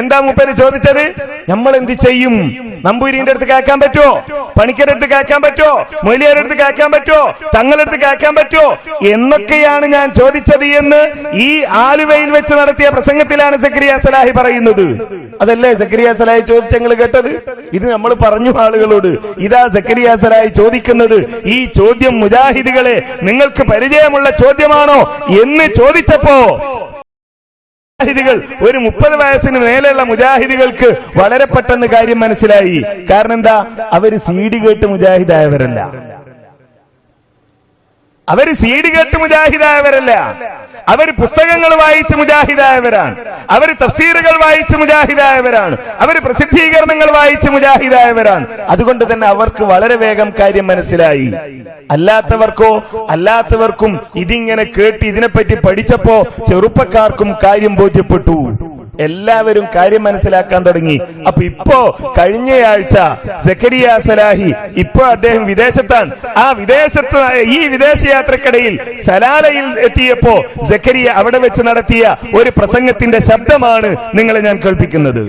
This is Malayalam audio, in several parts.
എന്താ മൂപ്പര് ചോദിച്ചത്? നമ്മൾ എന്ത് ചെയ്യും? നമ്പൂരിന്റെ അടുത്ത് കേൾക്കാൻ പറ്റുമോ? പണിക്കരുടെ അടുത്ത് കേൾക്കാൻ പറ്റുമോ? മൊലിയാരുടെ അടുത്ത് കേൾക്കാൻ പറ്റുമോ? തങ്ങളുടെ അടുത്ത് കേൾക്കാൻ പറ്റുമോ? എന്നൊക്കെയാണ് ഞാൻ ചോദിച്ചത് എന്ന് ഈ ആലുവയിൽ വെച്ച് നടത്തിയ പ്രസംഗത്തിലാണ് സക്രിയ സലാഹി പറയുന്നത്. അതല്ലേ സക്രിയ സലാഹി ചോദിച്ചങ്ങൾ കേട്ടത്? ഇത് നമ്മൾ പറഞ്ഞു ആളുകളോട്. ഇതാ സക്രിയ സലാഹി ചോദിക്കുന്നത്. ഈ ചോദ്യം മുജാഹിദുകളെ നിങ്ങൾക്ക് പരിചയമുള്ള ചോദ്യമാണോ എന്ന് ചോദിച്ചപ്പോ മുജാഹിദികൾ ഒരു മുപ്പത് വയസ്സിന് മേലെയുള്ള മുജാഹിദികൾക്ക് വളരെ പെട്ടെന്ന് കാര്യം മനസ്സിലായി. കാരണം എന്താ? അവർ സീഡി കേട്ട് മുജാഹിദായവരല്ല. അവർ സീഡി കേട്ട് മുജാഹിദായവരല്ല. അവർ പുസ്തകങ്ങൾ വായിച്ച് മുജാഹിദായവരാണ്. അവർ തഫ്സീറുകൾ വായിച്ച് മുജാഹിദായവരാണ്. അവർ പ്രസിദ്ധീകരണങ്ങൾ വായിച്ച് മുജാഹിദായവരാണ്. അതുകൊണ്ട് തന്നെ അവർക്ക് വളരെ വേഗം കാര്യം മനസ്സിലായി. അല്ലാത്തവർക്കോ അല്ലാത്തവർക്കും ഇതിങ്ങനെ കേട്ട് ഇതിനെപ്പറ്റി പഠിച്ചപ്പോ ചെറുപ്പക്കാർക്കും കാര്യം ബോധ്യപ്പെട്ടു. എല്ലാവരും കാര്യം മനസ്സിലാക്കാൻ തുടങ്ങി. അപ്പൊ ഇപ്പോ കഴിഞ്ഞയാഴ്ച സക്കരിയ സലാഹി ഇപ്പോ അദ്ദേഹം വിദേശത്താണ്. ആ വിദേശത്ത് ഈ വിദേശ യാത്രക്കിടയിൽ സലാലയിൽ എത്തിയപ്പോ സക്കരിയ അവിടെ വെച്ച് നടത്തിയ ഒരു പ്രസംഗത്തിന്റെ ശബ്ദമാണ് നിങ്ങളെ ഞാൻ കേൾപ്പിക്കുന്നത്.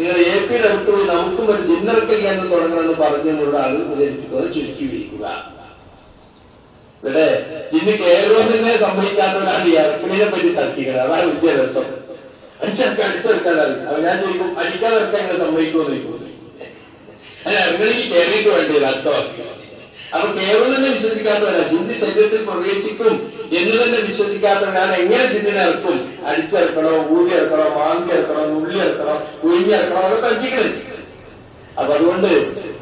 നിങ്ങൾ എ പിയുടെ അടുത്ത് നമുക്കും ഒരു ജിന്നറക്കൽ എന്ന് തുടങ്ങണമെന്ന് പറഞ്ഞതിനോട് ആളുകൾ ചുരുക്കി വിരിക്കുക ഇവിടെ ജിന്ന് തന്നെ സംഭവിക്കാത്തവരാണ് ഈ ഇറക്കിനെ പറ്റി തർക്കിക്കുന്നത്. അതാണ് വലിയ രസം. അടിച്ചെടുക്കാൻ അടിച്ചെടുക്കാൻ അപ്പൊ ഞാൻ ചോദിക്കും അടിക്കാതെ ഇറക്കാൻ എങ്ങനെ സംഭവിക്കുമെന്ന് ചോദിക്കും. അല്ല ഇറങ്ങണമെങ്കിൽ കേരളയ്ക്ക് വേണ്ടി അർത്ഥമാക്കി അപ്പൊ കേരളം തന്നെ വിശ്വസിക്കാത്തവരാണ് ചിന്തി ശരീരത്തിൽ പ്രവേശിക്കും എന്ന് തന്നെ വിശ്വസിക്കാത്തവരാണ്. എങ്ങനെ ചിന്തിനെ ഇറക്കും? അടിച്ചിറക്കണോ ഊതി ഇറക്കണോ മാന്തി ഇറക്കണോ നുള്ളി ഇറക്കണോ ഉഴിഞ്ഞിറക്കണോ അവരെ തർക്കിക്കണേ. അപ്പൊ അതുകൊണ്ട്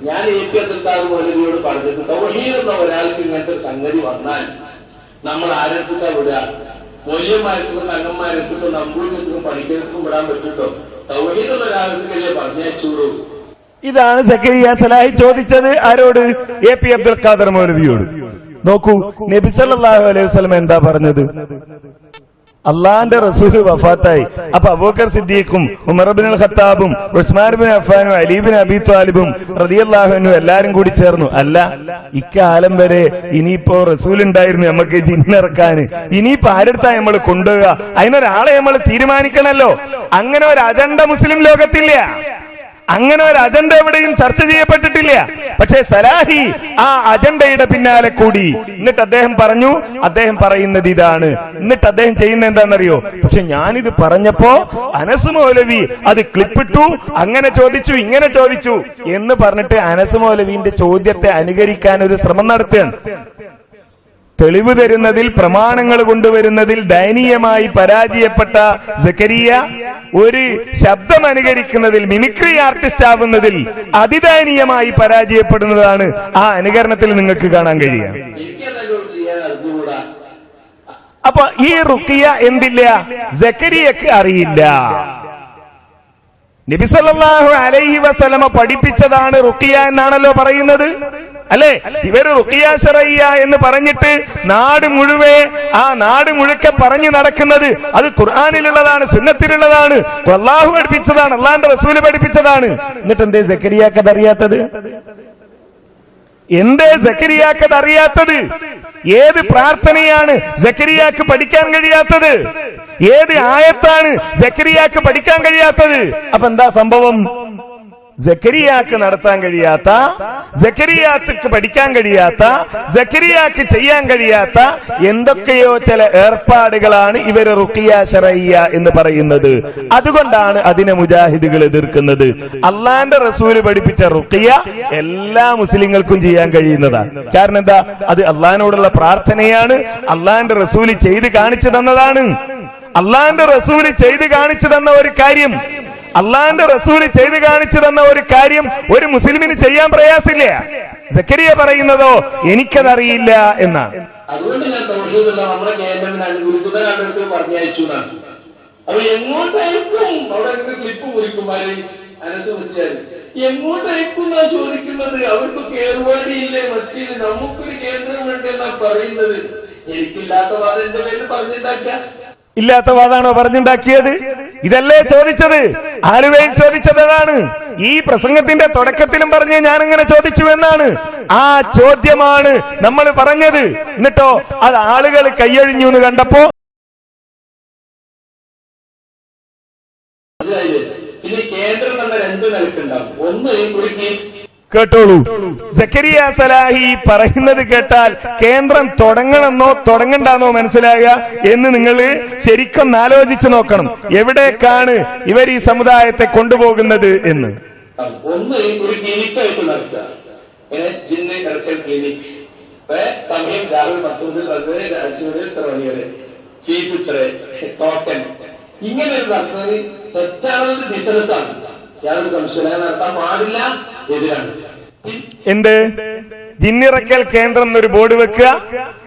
ഞാൻ എ പി അബ്ദുൽക്കാർ മൗലവിയോട് പറഞ്ഞത് തൗഹീദ് എന്ന ഒരാൾക്ക് ഇങ്ങനത്തെ സംഗതി വന്നാൽ നമ്മൾ ആരെടുത്താ വിടുക? മൂല്യന്മാരത്തും തങ്ങന്മാരെത്തും നമ്പൂരിനെത്തും പണിക്കെടുത്തും വിടാൻ പറ്റുട്ടോ തൗഹീദ് എന്ന ഒരാൾക്ക് പറഞ്ഞയച്ചുള്ളൂ ഇതാണ് സക്കരിയ സലാഹി ചോദിച്ചത് ആരോട്? എ പി അബ്ദുൽ ഖാദർ മൗലവിയോട്. നോക്കൂ നബി സല്ലല്ലാഹു അലൈഹി വസ്ലം എന്താ പറഞ്ഞത്? അള്ളാന്റെ റസൂൽ വഫാത്തായി. അപ്പൊ അബൂക്കർ സിദ്ദീഖും ഉമർബിൻ അൽ ഖത്താബും ഉസ്മാൻ ബിൻ അഫാനും അലീബിൻ അബി താലിബും റതിയല്ലാഹുനും എല്ലാരും കൂടി ചേർന്നു. അല്ല ഇക്കാലം വരെ ഇനിയിപ്പോ റസൂൽ ഉണ്ടായിരുന്നു നമുക്ക് ജിന്നിറക്കാൻ ഇനിയിപ്പോ ആരെടുത്താ നമ്മൾ കൊണ്ടുപോവുക അതിനൊരാളെ നമ്മൾ തീരുമാനിക്കണല്ലോ. അങ്ങനെ ഒരു അജണ്ട മുസ്ലിം ലോകത്തില്ല. അങ്ങനെ ഒരു അജണ്ട എവിടെയും ചർച്ച ചെയ്യപ്പെട്ടിട്ടില്ല. പക്ഷേ സലാഹി ആ അജണ്ടയുടെ പിന്നാലെ കൂടി. എന്നിട്ട് അദ്ദേഹം പറഞ്ഞു അദ്ദേഹം പറയുന്നത് ഇതാണ്. എന്നിട്ട് അദ്ദേഹം ചെയ്യുന്ന എന്താണെന്നറിയോ? പക്ഷെ ഞാനിത് പറഞ്ഞപ്പോ അനസ് മൗലവി അത് ക്ലിപ്പിട്ടു അങ്ങനെ ചോദിച്ചു ഇങ്ങനെ ചോദിച്ചു എന്ന് പറഞ്ഞിട്ട് അനസ് മൗലവിന്റെ ചോദ്യത്തെ അനുകരിക്കാൻ ഒരു ശ്രമം നടത്തുകയാണ്. തെളിവ് തരുന്നതിൽ പ്രമാണങ്ങൾ കൊണ്ടുവരുന്നതിൽ ദയനീയമായി പരാജയപ്പെട്ട സക്കരിയ ഒരു ശബ്ദം അനുകരിക്കുന്നതിൽ മിമിക്രി ആർട്ടിസ്റ്റ് ആവുന്നതിൽ അതിദയനീയമായി പരാജയപ്പെടുന്നതാണ് ആ അനുകരണത്തിൽ നിങ്ങൾക്ക് കാണാൻ കഴിയുക. അപ്പൊ ഈ റുക്കിയ എന്തില്ല? സക്കരിയക്ക് അറിയില്ല. നബിസല്ലാഹു അലൈഹി വസലമ പഠിപ്പിച്ചതാണ് റുക്കിയ എന്നാണല്ലോ പറയുന്നത്. അല്ലെ? ഇവർ റുക്കിയ എന്ന് പറഞ്ഞിട്ട് നാട് മുഴുവേ ആ നാട് മുഴുക്കെ പറഞ്ഞു നടക്കുന്നത് അത് ഖുർആാനിലുള്ളതാണ് സുന്നത്തിലുള്ളതാണ്. അള്ളാഹു പഠിപ്പിച്ചതാണ് അള്ളാന്റെ റസൂൽ പഠിപ്പിച്ചതാണ്. എന്നിട്ട് എന്തേ സക്കരിയാക്കത് അറിയാത്തത്? എന്തേ സക്കരിയാക്കത് അറിയാത്തത്? ഏത് പ്രാർത്ഥനയാണ് സക്കരിയാക്ക് പഠിക്കാൻ കഴിയാത്തത്? ഏത് ആയത്താണ് സക്കരിയാക്ക് പഠിക്കാൻ കഴിയാത്തത്? അപ്പൊ എന്താ സംഭവം? ജക്കരിയാക്ക് നടത്താൻ കഴിയാത്ത ജക്കരിയാക്ക് പഠിക്കാൻ കഴിയാത്ത ജക്കരിയാക്ക് ചെയ്യാൻ കഴിയാത്ത എന്തൊക്കെയോ ചില ഏർപ്പാടുകളാണ് ഇവർ റുക്കിയ ഷറയ്യ എന്ന് പറയുന്നത്. അതുകൊണ്ടാണ് അതിനെ മുജാഹിദുകൾ എതിർക്കുന്നത്. അള്ളാന്റെ റസൂൽ പഠിപ്പിച്ച റുക്കിയ എല്ലാ മുസ്ലിങ്ങൾക്കും ചെയ്യാൻ കഴിയുന്നതാണ് കാരണം എന്താ? അത് അള്ളഹാനോടുള്ള പ്രാർത്ഥനയാണ്. അള്ളാന്റെ റസൂൽ ചെയ്ത് കാണിച്ചു തന്നതാണ്. അള്ളാന്റെ റസൂൽ ചെയ്ത് കാണിച്ചു തന്ന ഒരു കാര്യം അള്ളാന്റെ റസൂൽ ചെയ്തു കാണിച്ചു തന്ന ഒരു കാര്യം ഒരു മുസ്ലിമിന് ചെയ്യാൻ പ്രയാസില്ല സക്കരിയ പറയുന്നതോ എനിക്കതറിയില്ല എന്നാണ് അതുകൊണ്ട് ഞാൻ നമ്മുടെ പറഞ്ഞയച്ചു എന്നാണ്. അപ്പൊ എങ്ങോട്ടായിരിക്കും? അവിടെ ക്ലിപ്പ് എങ്ങോട്ടായിരിക്കും എന്നാ ചോദിക്കുന്നത്? അവർക്ക് കേറുപാടിയില്ലേ മറ്റേ നമുക്കൊരു കേന്ദ്രം വേണ്ടെന്നാ പറയുന്നത്? എനിക്കില്ലാത്ത വാദം എന്റെ പേര് പറഞ്ഞിട്ടാക്കാം ഇല്ലാത്ത വാദാണോ പറഞ്ഞുണ്ടാക്കിയത്? ഇതല്ലേ ചോദിച്ചത്? ആലുവയിൽ ചോദിച്ചതാണ് ഈ പ്രസംഗത്തിന്റെ തുടക്കത്തിലും പറഞ്ഞ് ഞാൻ ഇങ്ങനെ ചോദിച്ചു എന്നാണ്. ആ ചോദ്യമാണ് നമ്മൾ പറഞ്ഞത്. എന്നിട്ടോ അത് ആളുകൾ കയ്യഴിഞ്ഞു എന്ന് കണ്ടപ്പോ പിന്നെ കേന്ദ്രം നമ്മൾ എന്ത് നിലക്കുണ്ടാവും. ഒന്ന് കുടുക്കി കേട്ടോളൂ. സക്കരിയ സലാഹി പറയുന്നത് കേട്ടാൽ കേന്ദ്രം തുടങ്ങണമെന്നോ തുടങ്ങണ്ടെന്നോ മനസ്സിലാകുക എന്ന് നിങ്ങൾ ശരിക്കും ആലോചിച്ചു നോക്കണം. എവിടേക്കാണ് ഇവർ ഈ സമുദായത്തെ കൊണ്ടുപോകുന്നത് എന്ന്. ഒന്ന് ഒരു ക്ലിനിക്കായിട്ട് നടത്തുക ജിന്ന് ടോക്കൺ ഇങ്ങനെ നടത്തുന്നത് തെറ്റാവുന്നത് ബിസിനസ്സാണ് യാതൊരു സംശയം നടത്താൻ പാടില്ല. എതിരാണ്. എന്ത്? ജിന്നിറക്കൽ കേന്ദ്രം എന്നൊരു ബോർഡ് വെക്കുക.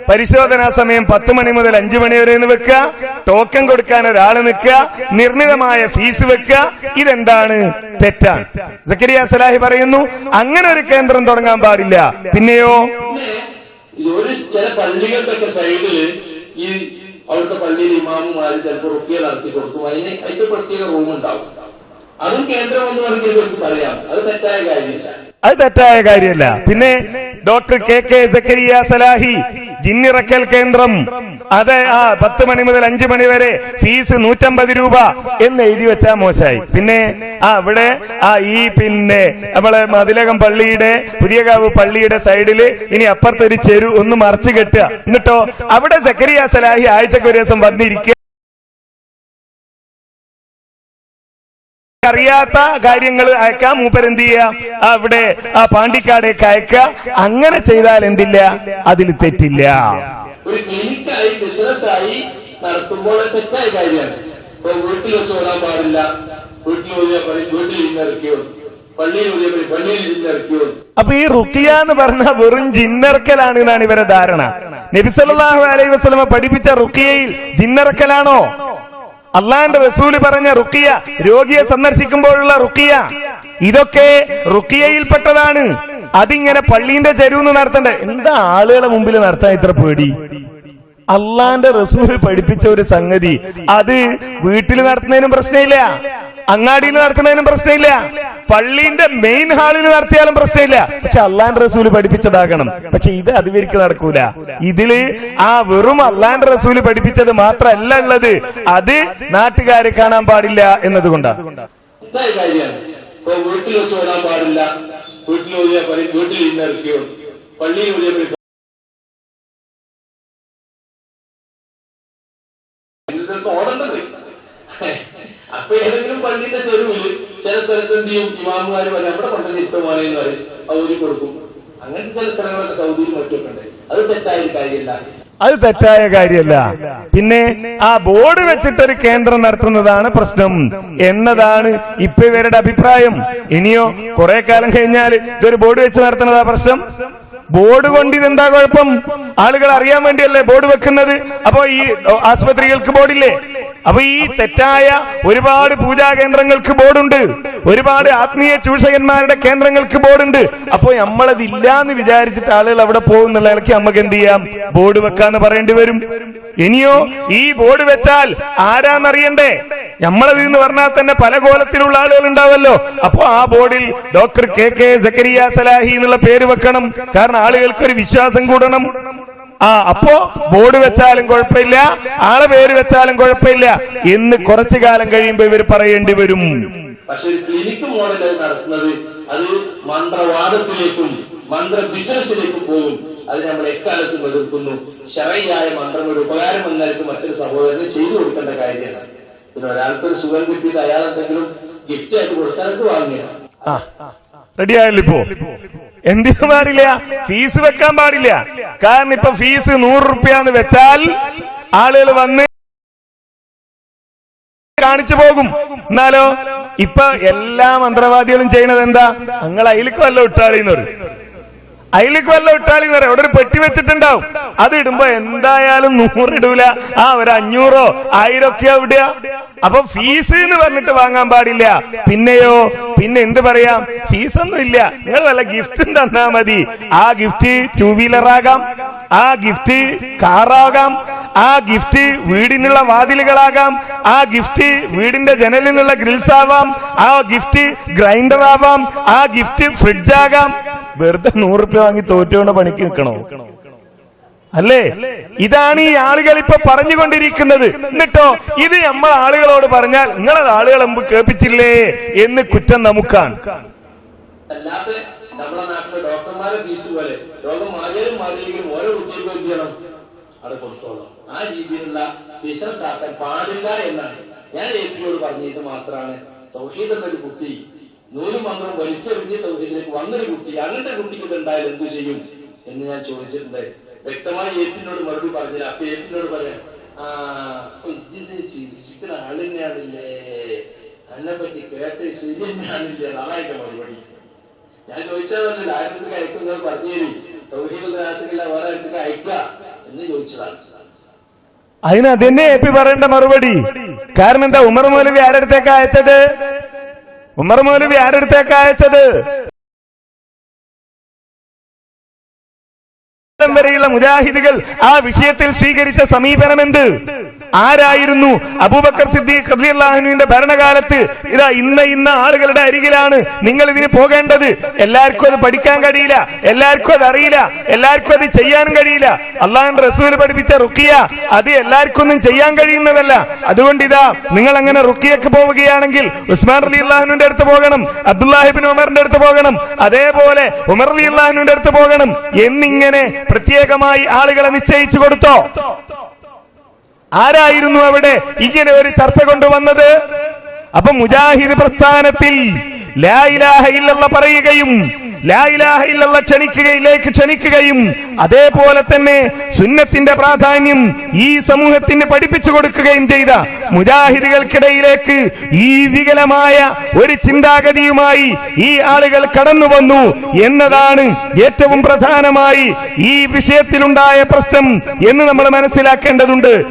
പരിശോധനാ സമയം പത്ത് മണി മുതൽ അഞ്ചു മണി വരെ എന്ന് വെക്കുക. ടോക്കൺ കൊടുക്കാൻ ഒരാൾ നിൽക്കുക. നിർണിതമായ ഫീസ് വെക്കുക. ഇതെന്താണ്? തെറ്റാണ്. സക്കരിയ സലാഹി പറയുന്നു അങ്ങനെ ഒരു കേന്ദ്രം തുടങ്ങാൻ പാടില്ല. പിന്നെയോ? ഒരു ചില പള്ളികൾക്കൊക്കെ സൈഡിൽ ഈ അവിടുത്തെ പള്ളിയിൽ ഇമാമുമാര് ചിലപ്പോൾ റുപ്പിയ നടത്തി കൊടുക്കും. അതിന് അതിന്റെ പ്രത്യേക റൂം ഉണ്ടാവും അതും കേന്ദ്രം എന്ന് പറഞ്ഞാൽ പറയാം. അത് തെറ്റായ കാര്യമില്ല. അത് തെറ്റായ കാര്യമല്ല. പിന്നെ doctor K K Zakariya Salahi ജിന്നിറക്കൽ കേന്ദ്രം. അത് ആ പത്ത് മണി മുതൽ അഞ്ചു മണി വരെ ഫീസ് നൂറ്റമ്പത് രൂപ എന്ന് എഴുതി വെച്ചാൽ മോശമായി. പിന്നെ ആ ഇവിടെ ആ ഈ പിന്നെ നമ്മളെ മതിലകം പള്ളിയുടെ പുതിയകാവ് പള്ളിയുടെ സൈഡിൽ ഇനി അപ്പുറത്തൊരു ചെരു ഒന്ന് മറച്ചു കെട്ടുക. എന്നിട്ടോ അവിടെ സക്കരിയ സലാഹി ആഴ്ചക്ക് ഒരു ദിവസം വന്നിരിക്കുക അറിയാത്ത കാര്യങ്ങൾ അയക്കാം. മൂപ്പരെന്ത് ചെയ്യുക അവിടെ ആ പാണ്ടിക്കാടേക്ക് അയക്കുക അങ്ങനെ ചെയ്താൽ എന്തില്ല? അതിൽ തെറ്റില്ല. ഒരു ക്ലിനിക്കായി ബിസിനസ്സായി നടത്തുമ്പോൾ തെറ്റായ കാര്യമാണ്. ഇപ്പൊ വീട്ടിൽ വെച്ച് ഓടാൻ പാടില്ല. വീട്ടിൽ വീട്ടിൽ ഇന്നിറക്കിയോ പള്ളിയിൽ ഓടിയാൽ പറയും പള്ളിയിൽ ഇന്നിറക്കിയോ അപ്പൊ ഈ റുക്കിയ എന്ന് പറഞ്ഞ വെറും ജിന്നറക്കലാണ് എന്നാണ് ഇവരെ ധാരണ. നബിസല്ലാഹു അലൈഹി വസ്ലമ പഠിപ്പിച്ച റുക്കിയയിൽ ജിന്നറക്കലാണോ? അള്ളാന്റെ റസൂൽ പറഞ്ഞ റുക്കിയ രോഗിയെ സന്ദർശിക്കുമ്പോഴുള്ള റുക്കിയ ഇതൊക്കെ റുക്കിയയിൽപ്പെട്ടതാണ് അതിങ്ങനെ പള്ളീന്റെ ചെരുവെന്ന് നടത്തണ്ടേ? എന്താ ആളുകളെ മുമ്പിൽ നടത്താൻ ഇത്ര പേടി? അള്ളാന്റെ റസൂൽ പഠിപ്പിച്ച ഒരു സംഗതി. അത് വീട്ടിൽ നടത്തുന്നതിനും പ്രശ്നമില്ല. അങ്ങാടിയിൽ നടത്തുന്നതിനും പ്രശ്നമില്ല. പള്ളീന്റെ മെയിൻ ഹാളിൽ നടത്തിയാലും പ്രശ്നമില്ല. പക്ഷെ അള്ളാൻ റസൂൽ പഠിപ്പിച്ചതാകണം. പക്ഷെ ഇത് അതിവരിക്ക് നടക്കൂല. ഇതിൽ ആ വെറും അള്ളാൻ റസൂൽ പഠിപ്പിച്ചത് മാത്രമല്ല ഉള്ളത്. അത് നാട്ടുകാരെ കാണാൻ പാടില്ല എന്നതുകൊണ്ടാണ്. വീട്ടിൽ വെച്ച് ഓടാൻ പാടില്ല. വീട്ടിൽ വീട്ടിൽ ഇന്നിറക്കിയോ പള്ളിയിൽ പള്ളിന്റെ ചെരുവിൽ ചില സ്ഥലത്ത് എന്ത് ചെയ്യും? ഇമാമുകാർ പറയും നമ്മുടെ പള്ളിയിൽ ഇഷ്ടമാണെന്ന് പറയും. അത് കൊടുക്കും. അങ്ങനത്തെ ചില സ്ഥലങ്ങളൊക്കെ സൗദിയിൽ മറ്റൊക്കെ ഉണ്ട്. അത് തെറ്റായ കാര്യമല്ല. അത് തെറ്റായ കാര്യമല്ല. പിന്നെ ആ ബോർഡ് വെച്ചിട്ടൊരു കേന്ദ്രം നടത്തുന്നതാണ് പ്രശ്നം. എന്നതാണ് ഇപ്പൊ ഇവരുടെ അഭിപ്രായം. ഇനിയോ കുറെ കാലം കഴിഞ്ഞാൽ ഇതൊരു ബോർഡ് വെച്ച് നടത്തുന്നതാ പ്രശ്നം. ബോർഡ് കൊണ്ട് ഇതെന്താ കുഴപ്പം? ആളുകൾ അറിയാൻ വേണ്ടിയല്ലേ ബോർഡ് വെക്കുന്നത്? അപ്പോ ഈ ആസ്പത്രികൾക്ക് ബോർഡില്ലേ? അപ്പൊ ഈ തെറ്റായ ഒരുപാട് പൂജാ കേന്ദ്രങ്ങൾക്ക് ബോർഡുണ്ട്. ഒരുപാട് ആത്മീയ ചൂഷകന്മാരുടെ കേന്ദ്രങ്ങൾക്ക് ബോർഡുണ്ട്. അപ്പൊ നമ്മളതില്ല എന്ന് വിചാരിച്ചിട്ട് ആളുകൾ അവിടെ പോകുന്നുള്ള ഇളക്കി നമുക്ക് എന്ത് ചെയ്യാം? ബോർഡ് വെക്കാന്ന് പറയേണ്ടി വരും. ഇനിയോ ഈ ബോർഡ് വെച്ചാൽ ആരാന്നറിയണ്ടേ? നമ്മളത് എന്ന് പറഞ്ഞാൽ തന്നെ പല കോലത്തിലുള്ള ആളുകൾ ഉണ്ടാവല്ലോ. അപ്പൊ ആ ബോർഡിൽ doctor K K Zakariya Salahi എന്നുള്ള പേര് വെക്കണം. കാരണം ആളുകൾക്ക് ഒരു വിശ്വാസം കൂടണം. ആ അപ്പോ ബോർഡ് വെച്ചാലും കുഴപ്പമില്ല ആളെ പേര് വെച്ചാലും കുഴപ്പമില്ല. എന്ന് കുറച്ചു കാലം കഴിയുമ്പോ ഇവർ പറയേണ്ടി വരും. പക്ഷെ ക്ലിനിക് മോഡൽ നടത്തുന്നത് അത് മന്ത്രവാദത്തിലേക്കും മന്ത്ര ബിസിനസ്സിലേക്കും പോകും. അത് നമ്മൾ എക്കാലത്തും എതിർക്കുന്നു. ശരയായ മന്ത്രം ഒരു ഉപകാരം എന്നാലും മറ്റൊരു സഹോദരന് ചെയ്തു കൊടുക്കേണ്ട കാര്യമാണ്. പിന്നെ ഒരാൾക്കൊരു സുഖം കിട്ടിയിട്ട് അയാൾ എന്തെങ്കിലും ഗിഫ്റ്റ് ആയിട്ട് കൊടുത്താൽ വാങ്ങിയ ആ റെഡി ആയല്ലോ ഇപ്പോ. എന്തിനു പാടില്ല? ഫീസ് വെക്കാൻ പാടില്ല. കാരണം ഇപ്പൊ ഫീസ് നൂറ് റുപ്യാന്ന് വെച്ചാൽ ആളുകൾ വന്ന് കാണിച്ചു പോകും. എന്നാലോ ഇപ്പൊ എല്ലാ മന്ത്രവാദികളും ചെയ്യണത് എന്താ? നിങ്ങൾ അതിലേക്ക് വല്ല ഇട്ടാളിന്ന് പറയും. അതിലേക്ക് വല്ല ഇട്ടാളിന്ന് പറയും. അവിടെ ഒരു പെട്ടി വെച്ചിട്ടുണ്ടാവും. അത് ഇടുമ്പോ എന്തായാലും നൂറിടൂല. ആ ഒരു അഞ്ഞൂറോ ആയിരം ഒക്കെയാ വിടുക. അപ്പൊ ഫീസ് എന്ന് പറഞ്ഞിട്ട് വാങ്ങാൻ പാടില്ല. പിന്നെയോ പിന്നെ എന്ത് പറയാം? ഫീസ് ഒന്നും ഇല്ല. നിങ്ങൾ വല്ല ഗിഫ്റ്റും തന്നാ മതി. ആ ഗിഫ്റ്റ് ടു വീലർ ആകാം. ആ ഗിഫ്റ്റ് കാറാകാം ആ ഗിഫ്റ്റ് വീടിനുള്ള വാതിലുകളാകാം. ആ ഗിഫ്റ്റ് വീടിന്റെ ജനലിനുള്ള ഗ്രിൽസ് ആവാം. ആ ഗിഫ്റ്റ് ഗ്രൈൻഡർ ആവാം. ആ ഗിഫ്റ്റ് ഫ്രിഡ്ജ് ആകാം. വെറുതെ നൂറ് രൂപ വാങ്ങി തോറ്റുകൊണ്ട് പണിക്ക് നിൽക്കണോ? അല്ലേ? ഇതാണ് ഈ ആളുകൾ ഇപ്പൊ പറഞ്ഞുകൊണ്ടിരിക്കുന്നത്. എന്നിട്ടോ ഇത് നമ്മൾ ആളുകളോട് പറഞ്ഞാൽ നിങ്ങളത് ആളുകളെ മുമ്പ് കേൾപ്പിച്ചില്ലേ എന്ന് കുറ്റം നമുക്കാണ്. അല്ലാത്ത നമ്മുടെ നാട്ടിലെ ഡോക്ടർമാരെ ഫീസ് രോഗം മാറിയാലും മാറിയെങ്കിലും ഓരോ കുട്ടികൾക്കും എന്ത് ചെയ്യണം? ആ രീതിയിലുള്ള ബിസിനസ് ആക്കാൻ പാടില്ല എന്നാണ്. ഞാൻ ഏറ്റിയോട് പറഞ്ഞിട്ട് മാത്രമാണ് തൗഹീദ് എന്നൊരു കുട്ടി നൂലും മന്ത്രം വലിച്ചെറിഞ്ഞ് തൗഹീദിലേക്ക് വന്നൊരു കുട്ടി അങ്ങനത്തെ കുട്ടിക്ക് ഇത് ഉണ്ടായാലും എന്തു ചെയ്യും എന്ന് ഞാൻ ചോദിച്ചിട്ടുണ്ട്. വ്യക്തമായി ഏറ്റിനോട് മറുപടി പറഞ്ഞില്ല. അപ്പൊ ഏറ്റിനോട് പറയാം ആ തന്നെയാണില്ലേ അതിനെ പറ്റി കേട്ട് ശരി തന്നെയാണില്ലേ അതായിട്ട് മറുപടി. ഞാൻ ചോദിച്ചതല്ല ആയിരത്തിന് അയക്കും നിങ്ങൾ പറഞ്ഞു തരും വേറെ ആയിരത്തിന് അയക്കുക എന്ന് ചോദിച്ചതാണ്. അതിന് അതന്നെ എപ്പി പറയേണ്ട മറുപടി. കാരണം എന്താ? ഉമർ മൗലവി ആരടുത്തേക്ക് അയച്ചത്? ഉമർ മൗലവി ആരടുത്തേക്ക് അയച്ചത്? വരെയുള്ള മുജാഹിദുകൾ ആ വിഷയത്തിൽ സ്വീകരിച്ച സമീപനം എന്ത് ആരായിരുന്നു? അബൂബക്കർ സിദ്ദീഖ് റളിയല്ലാഹുവിന്റെ ഭരണകാലത്ത് ഇതാ ഇന്ന ഇന്ന ആളുകളുടെ അരികിലാണ് നിങ്ങൾ ഇതിന് പോകേണ്ടത്. എല്ലാവർക്കും അത് പഠിക്കാൻ കഴിയില്ല എല്ലാവർക്കും അത് അറിയില്ല എല്ലാവർക്കും അത് ചെയ്യാനും കഴിയില്ല. അള്ളാഹുന്റെ റസൂൽ പഠിപ്പിച്ച റുക്കിയ അത് എല്ലാവർക്കും ഒന്നും ചെയ്യാൻ കഴിയുന്നതല്ല. അതുകൊണ്ട് ഇതാ നിങ്ങൾ അങ്ങനെ റുക്കിയക്ക് പോവുകയാണെങ്കിൽ ഉസ്മാൻ അലി അള്ളാഹുവിന്റെ അടുത്ത് പോകണം അബ്ദുല്ലാഹിബിൻ ഉമറിന്റെ അടുത്ത് പോകണം അതേപോലെ ഉമർ അലി അള്ളാഹുവിന്റെ അടുത്ത് പോകണം. എന്നിങ്ങനെ പ്രത്യേകമായി ആളുകളെ നിശ്ചയിച്ചു കൊടുത്തോ? ആരായിരുന്നു അവിടെ ഇങ്ങനെ ഒരു ചർച്ച കൊണ്ടുവന്നത്? അപ്പൊ മുജാഹിദ് പ്രസ്ഥാനത്തിൽ പറയുകയും ക്ഷണിക്കുകയിലേക്ക് ക്ഷണിക്കുകയും അതേപോലെ തന്നെ സുന്നത്തിന്റെ പ്രാധാന്യം ഈ സമൂഹത്തിന് പഠിപ്പിച്ചു കൊടുക്കുകയും ചെയ്ത മുജാഹിദുകൾക്കിടയിലേക്ക് ഈ വികലമായ ഒരു ചിന്താഗതിയുമായി ഈ ആളുകൾ കടന്നു വന്നു എന്നതാണ് ഏറ്റവും പ്രധാനമായി ഈ വിഷയത്തിലുണ്ടായ പ്രശ്നം എന്ന് നമ്മൾ മനസ്സിലാക്കേണ്ടതുണ്ട്.